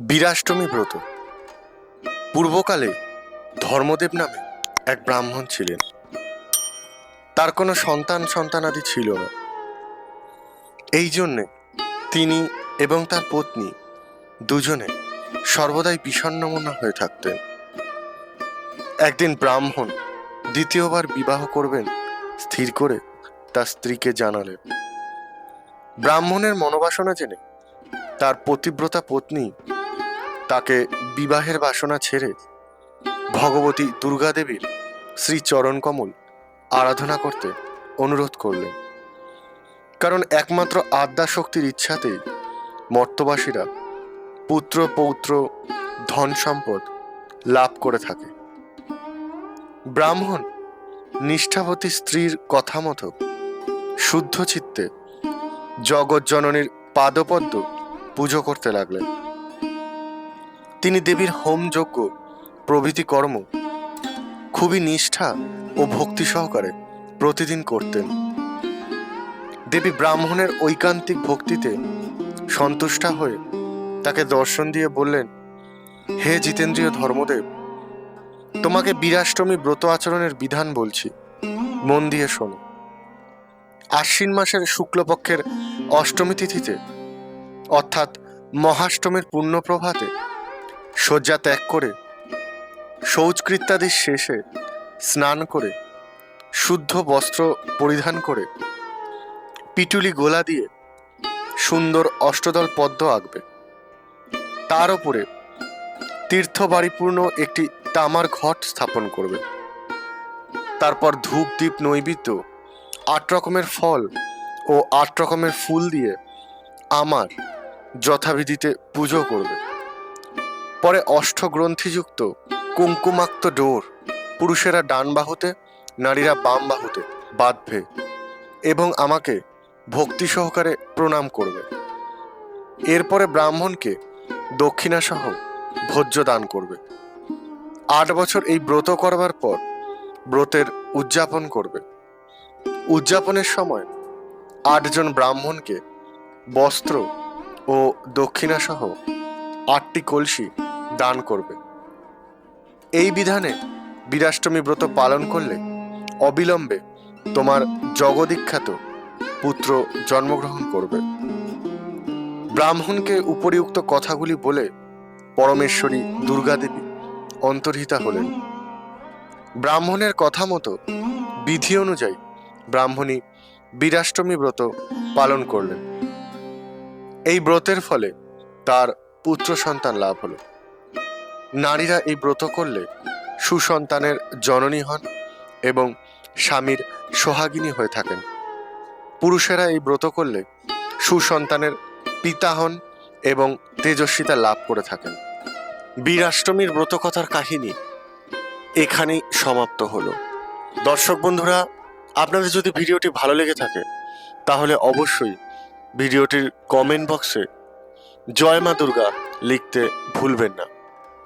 বীরাষ্টমী ব্রত। পূর্বকালে ধর্মদেব নামে এক ব্রাহ্মণ ছিলেন। তার কোনো সন্তান সন্তানাদি ছিল না। এই জন্যে তিনি এবং তার পত্নী দুজনে সর্বদাই বিষণ্ণমনা হয়ে থাকতেন। একদিন ব্রাহ্মণ দ্বিতীয়বার বিবাহ করবেন স্থির করে তার স্ত্রীকে জানালেন। ব্রাহ্মণের মনোবাসনা জেনে তার পতিব্রতা পত্নী তাকে বিবাহের বাসনা ছেড়ে ভগবতী দুর্গাদেবীর শ্রী চরণ কমল আরাধনা করতে অনুরোধ করলেন। কারণ একমাত্র আদ্যা শক্তির ইচ্ছাতেই মর্তবাসীরা পুত্র, পৌত্র, ধন সম্পদ লাভ করে থাকে। ব্রাহ্মণ নিষ্ঠাবতী স্ত্রীর কথা মতো শুদ্ধ চিত্তে জগৎজননীর পাদপদ্ম পুজো করতে লাগলেন। তিনি দেবীর হোম যজ্ঞ, প্রভৃতি কর্ম খুবই নিষ্ঠা ও ভক্তি সহকারে প্রতিদিন করতেন। দেবী ব্রাহ্মণের ঐকান্তিক ভক্তিতে সন্তুষ্টা হয়ে তাকে দর্শন দিয়ে বললেন, হে জিতেন্দ্রীয় ধর্মদেব, তোমাকে বীরাষ্টমী ব্রত আচরণের বিধান বলছি। মন দিয়ে শোনো। আশ্বিন মাসের শুক্লপক্ষের অষ্টমী তিথিতে, অর্থাৎ মহাষ্টমীর পূর্ণ প্রভাতে শয্যা ত্যাগ করে শৌচকৃত্যাদির শেষে স্নান করে, শুদ্ধ বস্ত্র পরিধান করে, পিটুলি গোলা দিয়ে সুন্দর অষ্টদল পদ্ম আঁকবে। তার উপরে তীর্থবাড়িপূর্ণ একটি তামার ঘট স্থাপন করবে। তারপর ধূপ দ্বীপ নৈবেদ্য, আট রকমের ফল ও আট রকমের ফুল দিয়ে আমার যথাবিধিতে পুজো করবে। পরে অষ্টগ্রন্থিযুক্ত কুঙ্কুমাক্ত ডোর পুরুষেরা ডান বাহুতে, নারীরা বাম বাহুতে বাঁধবে এবং আমাকে ভক্তি সহকারে প্রণাম করবে। এরপরে ব্রাহ্মণকে দক্ষিণাসহ ভোজ্য দান করবে। আট বছর এই ব্রত করবার পর ব্রতের উদযাপন করবে। উদযাপনের সময় আটজন ব্রাহ্মণকে বস্ত্র ও দক্ষিণাসহ আটটি কলসি দান করবে। এই বিধানে বীরাষ্টমী ব্রত পালন করলে অবিলম্বে তোমার জগদীখ্যাত পুত্র জন্মগ্রহণ করবে। ব্রাহ্মণকে উপরিউক্ত কথাগুলি বলে পরমেশ্বরী দুর্গাদেবী অন্তর্হিতা হলেন। ব্রাহ্মণের কথা মতো বিধি অনুযায়ী ব্রাহ্মণী বীরাষ্টমী ব্রত পালন করলেন। এই ব্রতের ফলে তার পুত্র সন্তান লাভ হলো। নারীরা এই ব্রত করলে সুসন্তানের জননী হন এবং স্বামীর সোহাগিনী হয়ে থাকেন। পুরুষেরা এই ব্রত করলে সুসন্তানের পিতা হন এবং তেজস্বিতা লাভ করে থাকেন। বীরাষ্টমীর ব্রতকথার কাহিনী এখানেই সমাপ্ত হলো। দর্শক বন্ধুরা, আপনাদের যদি ভিডিওটি ভালো লেগে থাকে, তাহলে অবশ্যই ভিডিওটির কমেন্ট বক্সে জয় মা দুর্গা লিখতে ভুলবেন না।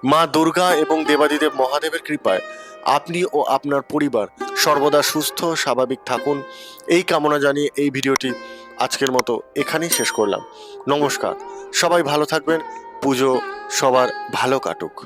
মা দুর্গা এবং দেবাদিদেব মহাদেবের কৃপায় আপনি ও আপনার পরিবার সর্বদা সুস্থ, স্বাভাবিক থাকুন। এই কামনা জানিয়ে এই ভিডিওটি আজকের মতো এখানেই শেষ করলাম। নমস্কার। সবাই ভালো থাকবেন। পুজো সবার ভালো কাটুক।